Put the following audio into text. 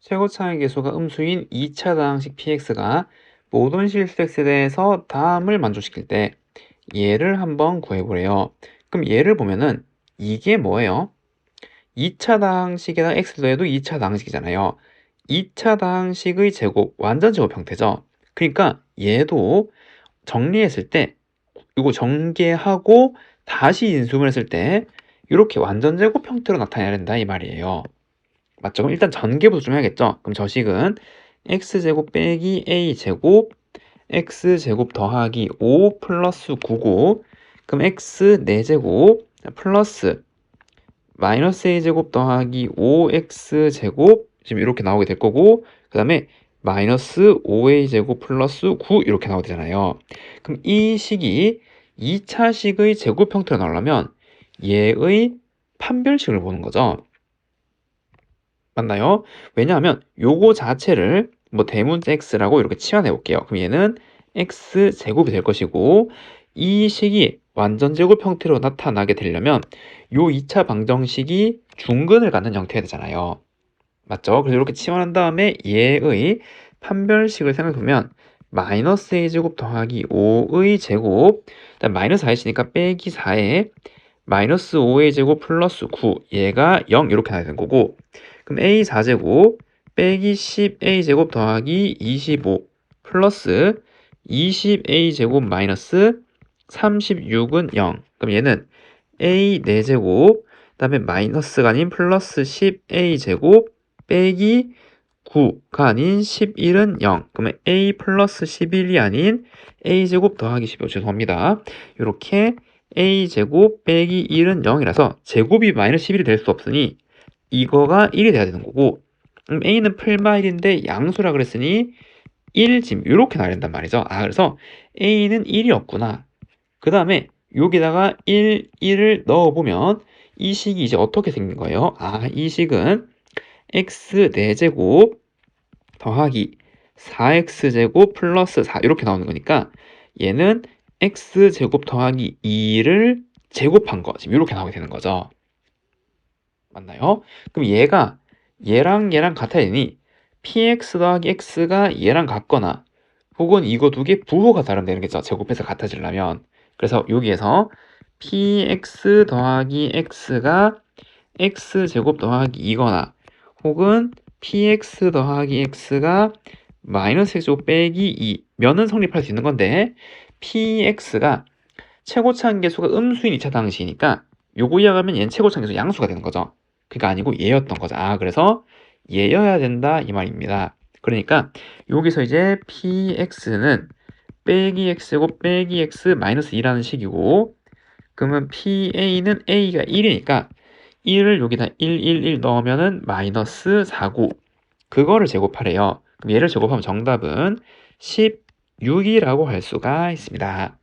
최고차의 계수가 음수인 2차 다항식 px가 모든 실수x에 대해서 다음을 만족시킬 때 얘를 한번 구해보래요. 그럼 얘를 보면은 이게 뭐예요? 2차 다항식에다 x를 더해도 2차 다항식이잖아요. 2차 다항식의 제곱, 완전 제곱 형태죠. 그러니까 얘도 정리했을 때 이거 전개하고 다시 인수분해 했을 때 이렇게 완전 제곱 형태로 나타내야 된다 이 말이에요. 맞죠? 그럼 일단 전개부터 좀 해야겠죠? 그럼 저 식은 x제곱 빼기 a제곱 x제곱 더하기 5 플러스 9고 그럼 x 4제곱 플러스 마이너스 a제곱 더하기 5x제곱 지금 이렇게 나오게 될 거고 그 다음에 마이너스 5a제곱 플러스 9 이렇게 나오게 되잖아요. 그럼 이 식이 2차 식의 제곱 형태로 나오려면 얘의 판별식을 보는 거죠. 맞나요? 왜냐하면 요거 자체를 뭐 대문자 x라고 이렇게 치환해 볼게요. 그럼 얘는 x 제곱이 될 것이고 이 식이 완전 제곱 형태로 나타나게 되려면 요 2차 방정식이 중근을 갖는 형태가 되잖아요. 맞죠? 그래서 이렇게 치환한 다음에 얘의 판별식을 생각해보면 마이너스 a제곱 더하기 5의 제곱 마이너스 4이니까 빼기 4에 마이너스 5의 제곱 플러스 9 얘가 0 이렇게 나야 되는 거고. 그럼 a 4제곱 빼기 10a 제곱 더하기 25 플러스 20a 제곱 마이너스 36은 0 그럼 얘는 a 4제곱 그다음에 마이너스가 아닌 플러스 10a 제곱 빼기 9가 아닌 11은 0 그러면 a 플러스 11이 아닌 a 제곱 더하기 15 죄송합니다. 이렇게 a 제곱 빼기 1은 0이라서 제곱이 마이너스 11이 될 수 없으니 이거가 1이 돼야 되는 거고 그럼 a는 풀마 1인데 양수라 그랬으니 1 지금 이렇게 나와야 된단 말이죠 아 그래서 a는 1이었구나 그 다음에 여기다가 1, 1을 넣어보면 이 식이 이제 어떻게 생긴 거예요? 아, 이 식은 x 4제곱 더하기 4x제곱 플러스 4 이렇게 나오는 거니까 얘는 x제곱 더하기 2를 제곱한 거 지금 이렇게 나오게 되는 거죠. 맞나요? 그럼 얘가 얘랑 얘랑 같아야 되니 px 더하기 x가 얘랑 같거나 혹은 이거 두 개 부호가 다르면 되는 거죠. 제곱해서 같아지려면. 그래서 여기에서 px 더하기 x가 x제곱 더하기 2거나 혹은 px 더하기 x가 마이너스 x제곱 빼기 2 면은 성립할 수 있는 건데 px가 최고 차항계수가 음수인 2차 당시니까 요거 이해하면 얘는 최고 차항계수 양수가 되는 거죠. 그게 아니고 얘였던 거죠. 아 그래서 얘여야 된다 이 말입니다. 그러니까 여기서 이제 px는 빼기 x제곱 빼기 x 마이너스 2라는 식이고 그러면 pa는 a가 1이니까 1을 여기다 1, 1, 1 넣으면은 마이너스 49 그거를 제곱하래요. 그럼 얘를 제곱하면 정답은 16이라고 할 수가 있습니다.